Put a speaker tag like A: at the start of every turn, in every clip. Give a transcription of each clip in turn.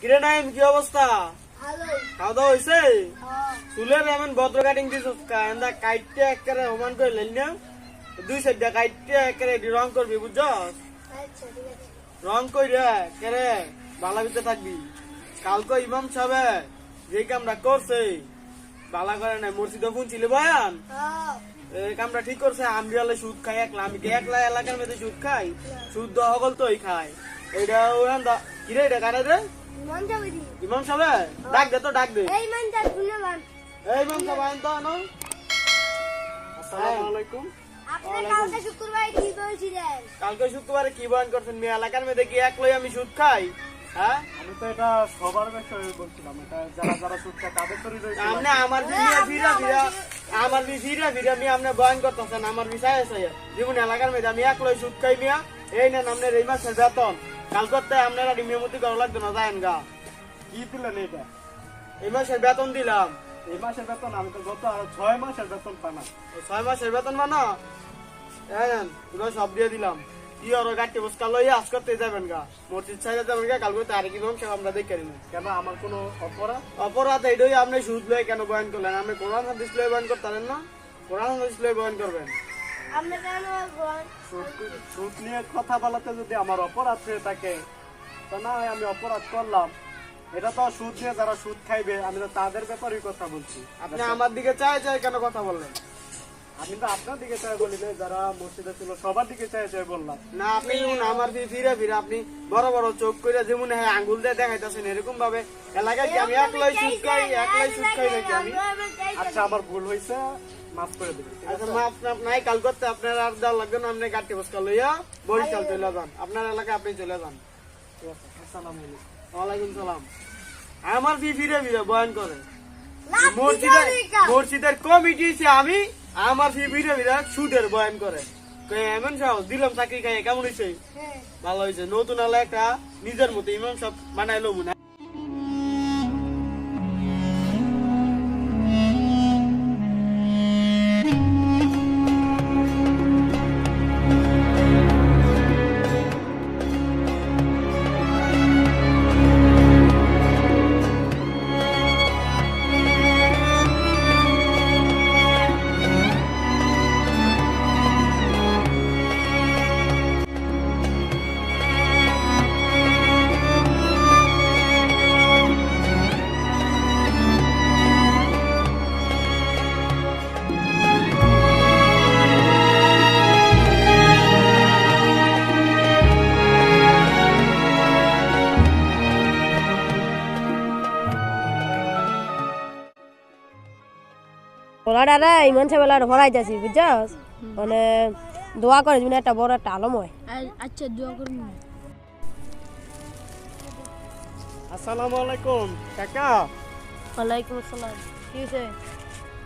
A: কিরে নাইম কি অবস্থা? খাওয়া দাওয়া হয়েছে
B: হ্যাঁ।
A: চুলের এমন ভদ্র কাটিং দিছিস একেবারে সমান করে লেন না? দুই সাইড কাইটে একেবারে রং করবি বুঝছস?
B: আচ্ছা
A: রং কইরে কেরে বালা ভিতরে থাকবি। কালকে ইমাম সাহেব যে কামটা করছে বালা করে নাই মসজিদে শুনছিলি বয়ান?
B: হ্যাঁ।
A: এই কামটা ঠিক করছে আমি হলে সুদ খাই একলা আমি একলা এলাকার মধ্যে সুদ খাই? সুদ সকল তোই খাই। এইটা ওখান কিরে এটা কারে রে? ইমাম সাহেব ডাক দে তো ডাক দে।
B: এই মান যা শুনে মান
A: এই ইমাম সাহেব আইন তো আনো। আসসালামু আলাইকুম।
B: কালকে শুক্রবার কি করেছিলেন?
A: কালকে শুক্রবারে কি বয়ান করছেন? মেয়ে এলাকার মধ্যে কি একলাই আমি সুদ খাই? হ্যাঁ?
C: আমি তো এটা সবার বিষয়ে বলছিলাম এটা যারা যারা সুদ খায় তাদের তো
A: আপনি আমার ভিডিও ভিড়া ভিড়া আমার ভিড়া ভিড়া আমি আপনি বয়ান করতেছেন আমার বিষয় আছে। জীবন এলাকার মধ্যে আমি একলাই সুদ খাই মিয়া। এই নেন আপনার এই মাসের বেতন। কাল করতে আপনারা নিয়মতি করা লাগতো না যায়েন গা।
C: কি দিলেন এটা
A: এই মাসের বেতন দিলাম।
C: এই মাসের বেতন আমি তো গত আর ছয় মাসের বেতন পানা
A: ছয় মাসের বেতন মানো? হ্যাঁ এগুলো সব দিয়ে দিলাম। কি আর গাড়ি বসকা লইয়া আজ করতে যাবেন গা। মসজিদ সাইডে যাবেন গা কাল করতে আর কি নাম সে আমরা দেখে নিন
C: কেন আমার কোনো অপরাধ?
A: অপরাধ এইটাই আপনি সুদ লয়ে কেন বয়ান করলেন? আপনি কোরআন হাদিস লয়ে বয়ান করতেন না? কোরআন হাদিস লয়ে বয়ান করবেন।
C: সুদ সুদ নিয়ে কথা বলাতে যদি আমার অপরাধ হয়ে থাকে তো না আমি অপরাধ করলাম। এটা তো সুদ নিয়ে যারা সুদ খাইবে আমি তো তাদের ব্যাপারেই কথা বলছি।
A: আপনি আমার দিকে চাই চাই কেন কথা বললেন?
C: আমি তো আপনার দিকে চাই বলি না যারা মসজিদে ছিল সবার দিকে চাই চাই বললাম।
A: না আপনি আমার দিয়ে ফিরে ফিরে আপনি বড় বড় চোখ করে যেমন হ্যাঁ আঙ্গুল দিয়ে দেখাইতেছেন এরকম ভাবে এলাকায় কি আমি একলাই সুদ খাই একলাই সুদ খাই নাকি আমি?
C: আচ্ছা আমার ভুল হয়েছে মাফ করে দেবেন
A: আচ্ছা? মাপ নাই কাল করতে আপনার আর দেওয়া লাগবে না আপনি গাড়ি বসকা লইয়া বরিশাল চলে যান। আপনার এলাকায় আপনি চলে যান।
C: আসসালামু আলাইকুম।
A: ওয়ালাইকুম সালাম। আমার ফি ফিরে ফিরে বয়ান করে। মসজিদের মসজিদের কমিটি সে আমি আমার ফি ফিরে ফিরে সুদের বয়ান করে। এমন সাহস দিলাম চাকরি খাই কেমন হয়েছে
B: হ্যাঁ।
A: ভালো হয়েছে নতুন আলো একটা নিজের মতো ইমাম সব বানাইলো মনে
D: পোলাডারে ইমান সেবেলার ভরাইতেছি বুঝছস মানে দোয়া করে যেন একটা বড় একটা আলম হয়
B: আচ্ছা দোয়া করুন
C: আসসালামু আলাইকুম কাকা।
D: ওয়ালাইকুম আসসালাম। কি হয়েছে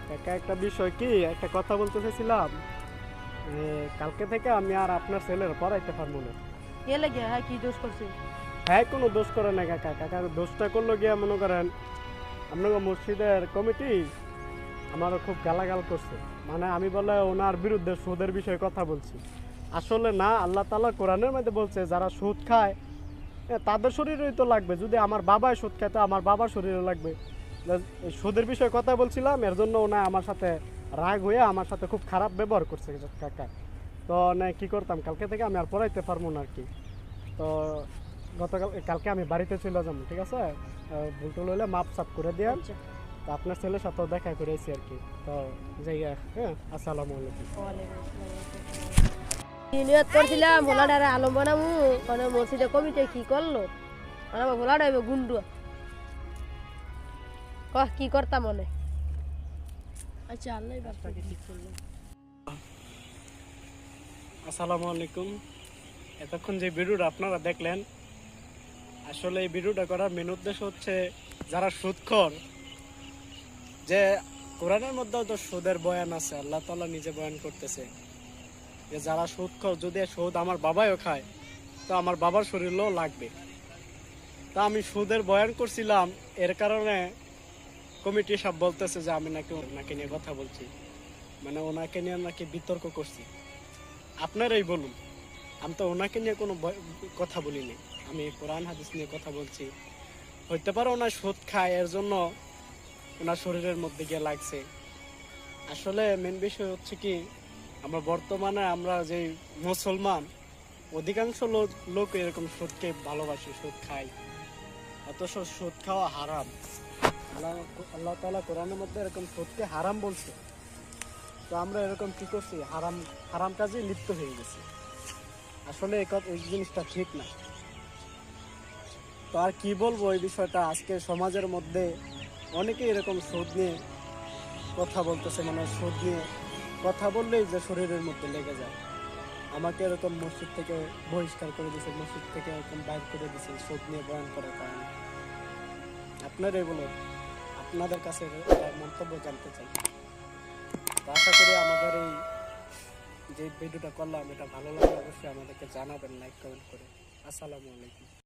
C: কাকা একটা বিষয় কি? একটা কথা বলতে চাইছিলাম এ, কালকে থেকে আমি আর আপনার ছেলের পড়াইতে পারব না।
D: কে লাগে? হ্যাঁ কি দোষ করছে?
C: হ্যাঁ কোনো দোষ করে না কাকা। কাকা দোষটা করল গিয়া মনে করেন আপনাকে মসজিদের কমিটি আমারও খুব গালাগাল করছে। মানে আমি বলে ওনার বিরুদ্ধে সুদের বিষয়ে কথা বলছি। আসলে না, আল্লাহ তালা কোরআনের মধ্যে বলছে, যারা সুদ খায় তাদের শরীরেই তো লাগবে। যদি আমার বাবাই সুদ খায়, তো আমার বাবার শরীরে লাগবে। সুদের বিষয়ে কথা বলছিলাম, এর জন্য ওনা আমার সাথে রাগ হয়ে আমার সাথে খুব খারাপ ব্যবহার করছে কাকা। তো না কি করতাম, কালকে থেকে আমি আর পড়াইতে পারব না আর কি তো গতকাল, কালকে আমি বাড়িতে চলে যাব, ঠিক আছে? ভুল টুল হলে মাপ সাপ করে দিয়ে তো আপনার ছেলের সাথেও দেখা করেছি আর কি। তো যাই হ্যাঁ আসসালামু আলাইকুম।
D: নিয়ত করছিলাম ভোলাডারে আলম বানামু। মানে মসজিদে কমিটি কি করল? মানে আমার ভোলাডা হইবে গুন্ডু কহ কি করতাম মনে? আচ্ছা আল্লাহ ঠিক করল।
C: আসসালামু আলাইকুম। এতক্ষণ যে ভিডিওটা আপনারা দেখলেন আসলে এই ভিডিওটা করার মেন উদ্দেশ্য হচ্ছে যারা সুদখোর যে কোরআনের মধ্যেও তো সুদের বয়ান আছে, আল্লাহ তাআলা নিজে বয়ান করতেছে যে যারা সুদখোর যদি সুদ আমার বাবাও খায়, তো আমার বাবার শরীরও লাগবে। তা আমি সুদের বয়ান করছিলাম, এর কারণে কমিটি সব বলতেছে যে আমি নাকি ওনাকে নিয়ে কথা বলছি। মানে ওনাকে নিয়ে নাকি বিতর্ক করছি। আপনারাই বলুন, আমি তো ওনাকে নিয়ে কোনো কথা বলিনি। আমি কোরআন, হাদিস নিয়ে কথা বলছি। হইতে পারে ওনার সুদ খায়, এর জন্য ওনার শরীরের মধ্যে গিয়ে লাগছে। আসলে মেন বিষয় হচ্ছে কি, আমরা বর্তমানে আমরা যে মুসলমান, অধিকাংশ লোক লোক এরকম সুদকে ভালোবাসে, সুদ খায়। অথচ সুদ খাওয়া হারাম। আল্লাহ আল্লাহ তালা কোরআনের মধ্যে এরকম সুদকে হারাম বলছে। তো আমরা এরকম কি করছি? হারাম হারাম কাজে লিপ্ত হয়ে গেছি। আসলে এই জিনিসটা ঠিক না। তো আর কি বলব এই বিষয়টা? আজকে সমাজের মধ্যে অনেকেই এরকম সুদ নিয়ে কথা বলতেছে মানে সুদ নিয়ে কথা বললেই যে শরীরের মধ্যে লেগে যায়। আমাকে এরকম মসজিদ থেকে বহিষ্কার করে দিয়েছে মসজিদ থেকে এরকম বাইর করে দিয়েছে সুদ নিয়ে বয়ান করার কারণে। আপনারাই বলুন আপনাদের কাছে মন্তব্য জানতে চাই। আশা করি আমাদের এই যে ভিডিওটা করলাম, এটা ভালো লাগলে অবশ্যই আমাদেরকে জানাবেন লাইক কমেন্ট করে। আসসালামু আলাইকুম।